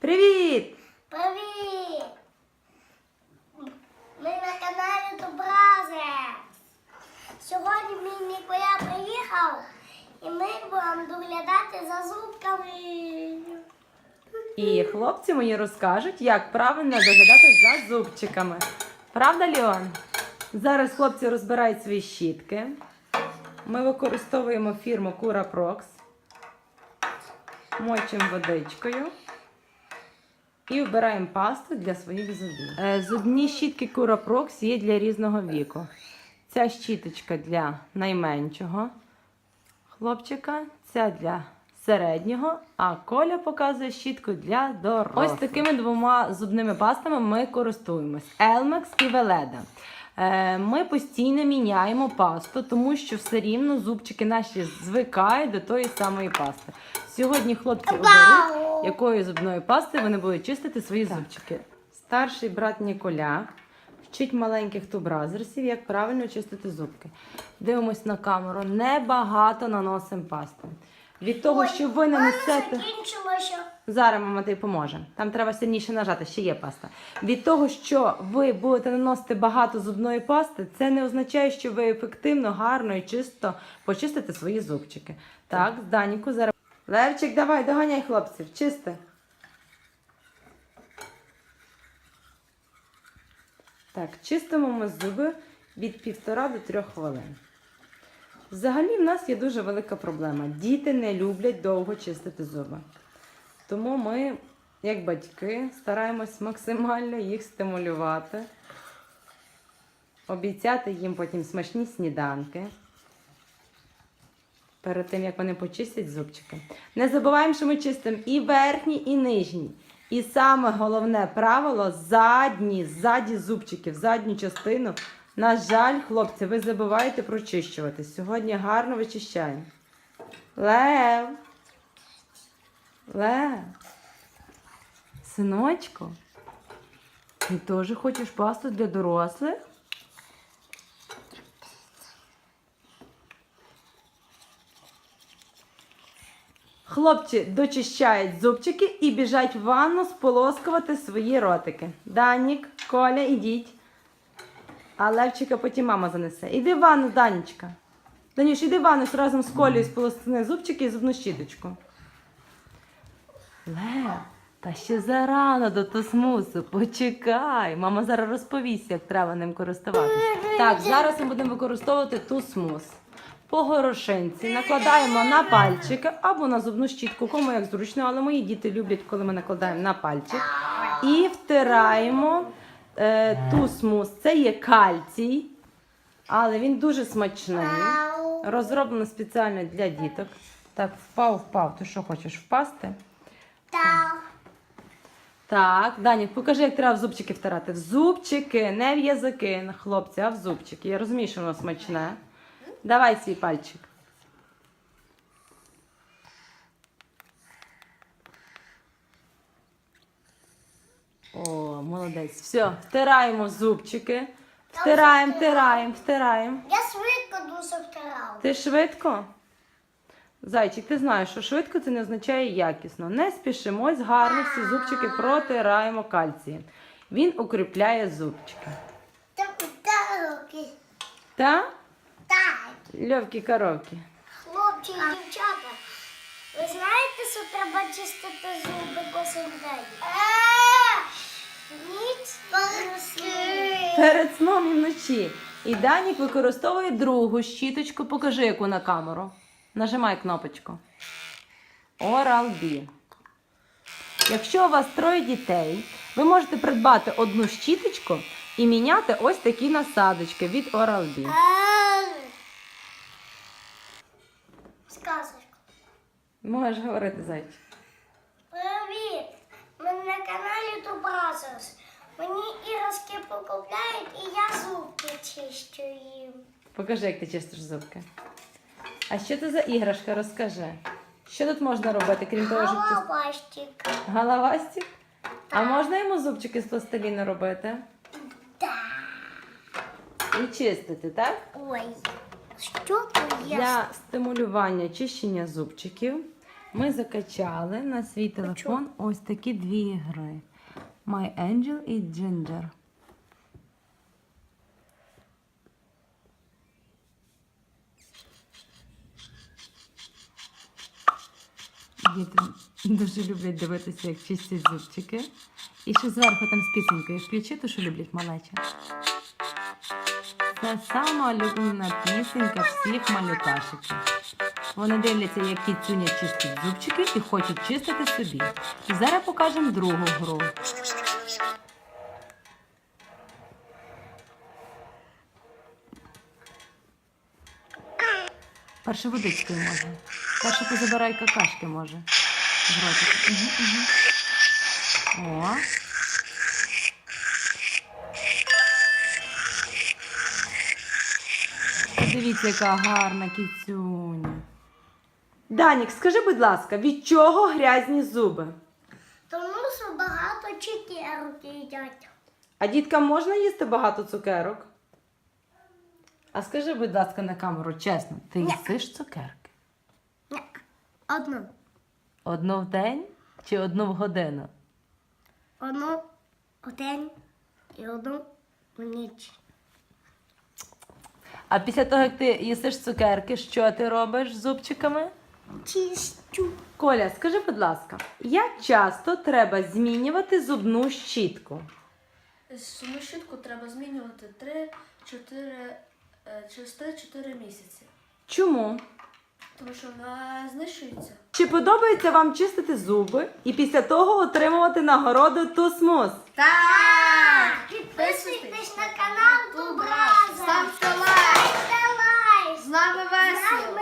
Привіт! Привіт! Ми на каналі Добразес. Сьогодні мій Ніколя приїхав і ми будемо доглядати за зубками. І хлопці мені розкажуть, як правильно доглядати за зубчиками. Правда, Ліон? Зараз хлопці розбирають свої щітки. Ми використовуємо фірму Cura Prox. Мочимо водичкою. І вбираємо пасту для своїх зубів. Е, Зубні щітки Prox є для різного віку. Ця щіточка для найменшого хлопчика, ця для середнього, а Коля показує щітку для дорослих. Ось такими двома зубними пастами ми користуємось: Елмекс і Veleda. Е, Ми постійно міняємо пасту, тому що все рівно зубчики наші звикають до тої самої пасти. Сьогодні хлопці оберуть, якою зубною пастою вони будуть чистити свої зубчики. Старший брат Ніколя вчить маленьких тубразерсів, як правильно чистити зубки. Дивимось на камеру. Небагато наносимо пасти. Від того, що ви нанесете. Закінчилося. Зараз мама тобі поможе. Там треба сильніше нажати, ще є паста. Від того, що ви будете наносити багато зубної пасти, це не означає, що ви ефективно, гарно і чисто почистите свої зубчики. Так, Даніку зараз. Левчик, давай, доганяй хлопців, чисти. Так, чистимо ми зуби від півтора до трьох хвилин. Взагалі, в нас є дуже велика проблема. Діти не люблять довго чистити зуби. Тому ми, як батьки, стараємось максимально їх стимулювати, обіцяти їм потім смачні сніданки. Перед тим, як вони почистять зубчики. Не забуваємо, що ми чистимо і верхні, і нижні. І саме головне правило задні, ззаді зубчиків, задню частину. На жаль, хлопці, ви забуваєте прочищувати. Сьогодні гарно вичищаємо. Лев. Лев. Синочко. Ти теж хочеш пасту для дорослих? Хлопці дочищають зубчики і біжать в ванну сполоскувати свої ротики. Данік, Коля, ідіть. А Левчика потім мама занесе. Іди в ванну, Данічка. Данюш, іди в ванну разом з Колею сполосни зубчики і зубну щіточку. Лев, та ще зарано до тосмусу. Почекай. Мама зараз розповість, як треба ним користуватися. Так, зараз ми будемо використовувати тусмус. По горошинці накладаємо на пальчики або на зубну щітку, кому як зручно, але мої діти люблять, коли ми накладаємо на пальчик. І втираємо е, тусмус. Це є кальцій, але він дуже смачний. Розроблено спеціально для діток. Так, впав, впав. Ти що хочеш впасти? Так. Так, Дані, покажи, як треба в зубчики втирати. В зубчики, не в язики, хлопці, а в зубчики. Я розумію, що воно смачне. Давай свій пальчик. О, молодець. Все, втираємо в зубчики. Втираємо, втираємо, втираємо. Я швидко дуже втирав. Ти швидко? Зайчик, ти знаєш, що швидко це не означає якісно. Не спішимось, гарно всі зубчики протираємо кальцієм. Він укріпляє зубчики. Так, так, Та? так. Льовкі коровки. Хлопці і дівчата, ви знаєте, що треба чистити зуби кожен день? Ніч поросли. Перед сном і вночі. І Данік використовує другу щіточку. Покажи, яку на камеру. Нажимай кнопочку. Oral-B. Якщо у вас троє дітей, ви можете придбати одну щіточку і міняти ось такі насадочки від Oral-B. Сказочку. Можеш говорити, зайчик. Привіт! Ми на каналі Тубразерс. Мені іграшки покупляють і я зубки чищу їм. Покажи, як ти чистиш зубки. А що це за іграшка? Розкажи. Що тут можна робити, крім того, чистити? Головастик. Головастик? А можна йому зубчики з пластиліну робити? І чистити, так? Ой, що то є? Для стимулювання чищення зубчиків Ми закачали на свій телефон ось такі дві гри: My Angel і Ginger. Діти дуже люблять дивитися, як чистять зубчики. І ще зверху там з пісенькою включи, то що люблять малечі. Це сама улюблена пісенька всіх малюташиків. Вони дивляться, як кіцюня чистить зубчики і хочуть чистити собі. І зараз покажемо другу гру. Перше водичкою може. Перше позабирай какашки може. Угу, угу. О. Дивіться, яка гарна кіцюня. Данік, скажи, будь ласка, від чого грязні зуби? Тому що багато цукерок їдять. А діткам можна їсти багато цукерок? А скажи, будь ласка, на камеру, чесно, ти їсиш цукерки? Ні. Одну. Одну в день чи одну в годину? Одну у день і одну у ніч. А після того, як ти їсиш цукерки, що ти робиш з зубчиками? Чистю. Коля, скажи, будь ласка, як часто треба змінювати зубну щітку? Суму щітку треба змінювати 3-4 е, через 3-4 місяці, Чому? тому що вона знищується. Чи подобається вам чистити зуби і після того отримувати нагороду Тусмус? Так! Підписуйтесь на канал Дубраза. Ставте лайк! Ставте лайк. З нами весело!